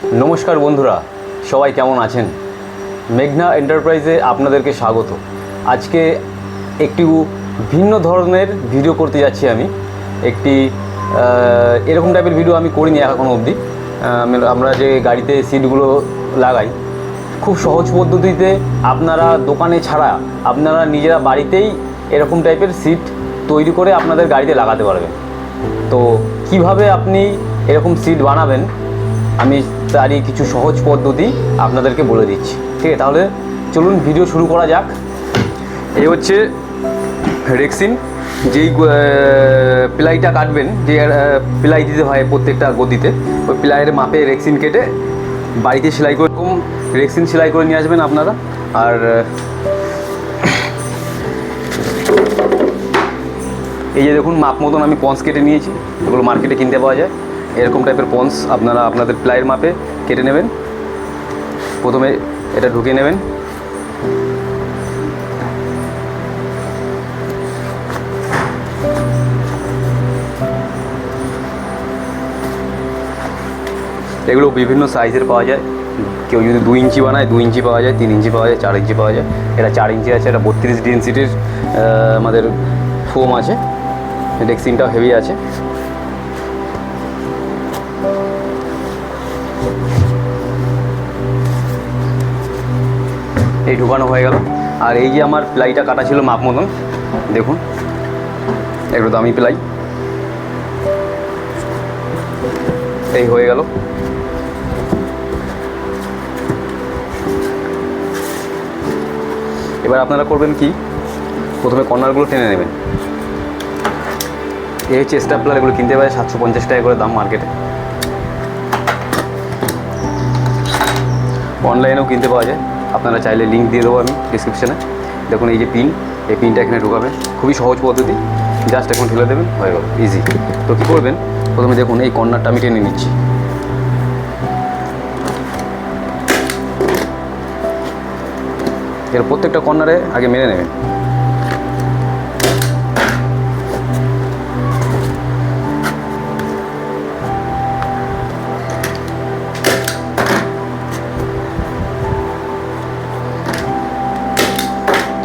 নমস্কার বন্ধুরা, সবাই কেমন আছেন? মেঘনা এন্টারপ্রাইজে আপনাদেরকে স্বাগত। আজকে একটি ভিন্ন ধরনের ভিডিও করতে যাচ্ছি আমি। একটি এরকম টাইপের ভিডিও আমি করিনি এখনও অবধি। আমরা যে গাড়িতে সিটগুলো লাগাই, খুব সহজ পদ্ধতিতে আপনারা দোকানে ছাড়া আপনারা নিজেরা বাড়িতেই এরকম টাইপের সিট তৈরি করে আপনাদের গাড়িতে লাগাতে পারবেন। তো কীভাবে আপনি এরকম সিট বানাবেন আমি তারই কিছু সহজ পদ্ধতি আপনাদেরকে বলে দিচ্ছি। ঠিক আছে, তাহলে চলুন ভিডিও শুরু করা যাক। এই হচ্ছে রেক্সিন যেই প্লাইটা কাটবেন, যে প্লাই দিতে হয় প্রত্যেকটা গদিতে, ওই প্লাইয়ের মাপে রেক্সিন কেটে বাড়িতে সেলাই করে, এরকম রেক্সিন সেলাই করে নিয়ে আসবেন আপনারা। আর, এই যে দেখুন, মাপ মতন আমি পন্স কেটে নিয়েছি, এগুলো মার্কেটে কিনতে পাওয়া যায়। এরকম টাইপের পন্স আপনারা আপনাদের প্লাইয়ের মাপে কেটে নেবেন। প্রথমে এটা ঢুকিয়ে নেবেন। এগুলো বিভিন্ন সাইজের পাওয়া যায়। কেউ যদি দু ইঞ্চি বানায় দু ইঞ্চি পাওয়া যায়, তিন ইঞ্চি পাওয়া যায়, চার ইঞ্চি পাওয়া যায়। এটা চার ইঞ্চি আছে, এটা বত্রিশ ডেন্সিটির আমাদের ফোম আছে। ডেক্সিনটাও হেভি আছে। ঢুকানো হয়ে গেল। আর এই যে আমার প্লাইটা কাটা ছিল মাপ মতন, দেখুন। একটু দামি প্লাই। এই হয়ে গেল। এবার আপনারা করবেন কি? প্রথমে কর্নারগুলো টেনে নেবেন। এই হচ্ছে স্টাপলার, এগুলো কিনতে পারে সাতশো পঞ্চাশ টাকা করে দাম মার্কেটে। অনলাইনেও কিনতে পাওয়া যায়। আপনারা চাইলে লিঙ্ক দিয়ে দেবো আমি ডিসক্রিপশানে দেখুন এই যে পিন এই পিনটা এখানে ঢোকাবেন খুবই সহজ পদ্ধতি। জাস্ট এখন ঠেলে দেবেন, হয়ে গেল ইজি তো কী করবেন? প্রথমে দেখুন, এই কর্নারটা আমি টেনে নিচ্ছি। এর প্রত্যেকটা কর্নারে আগে মেরে নেবেন।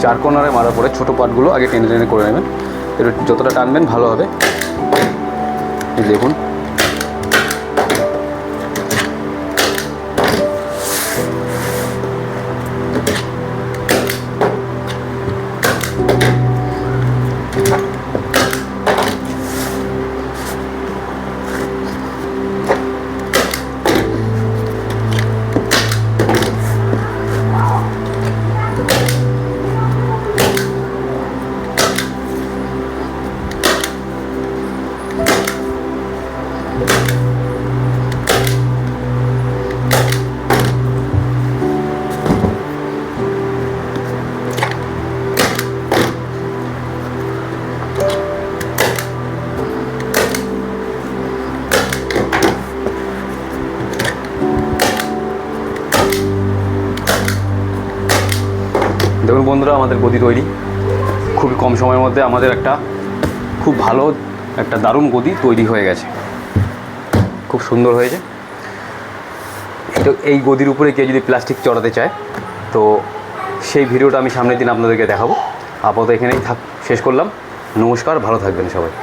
চার কর্নারে মারার পরে ছোটো পাটগুলো আগে টেনে টেনে করে নেবেন। একটু যতটা টানবেন ভালো হবে। দেখুন। বন্ধুরা আমাদের গদি তৈরি। খুবই কম সময়ের মধ্যে আমাদের একটা খুব ভালো একটা দারুণ গদি তৈরি হয়ে গেছে। খুব সুন্দর হয়েছে। তো এই গদির উপরে কেউ যদি প্লাস্টিক চড়াতে চায়, তো সেই ভিডিওটা আমি সামনের দিন আপনাদেরকে দেখাবো। আপাতত এখানেই থাক, শেষ করলাম। নমস্কার, ভালো থাকবেন সবাই।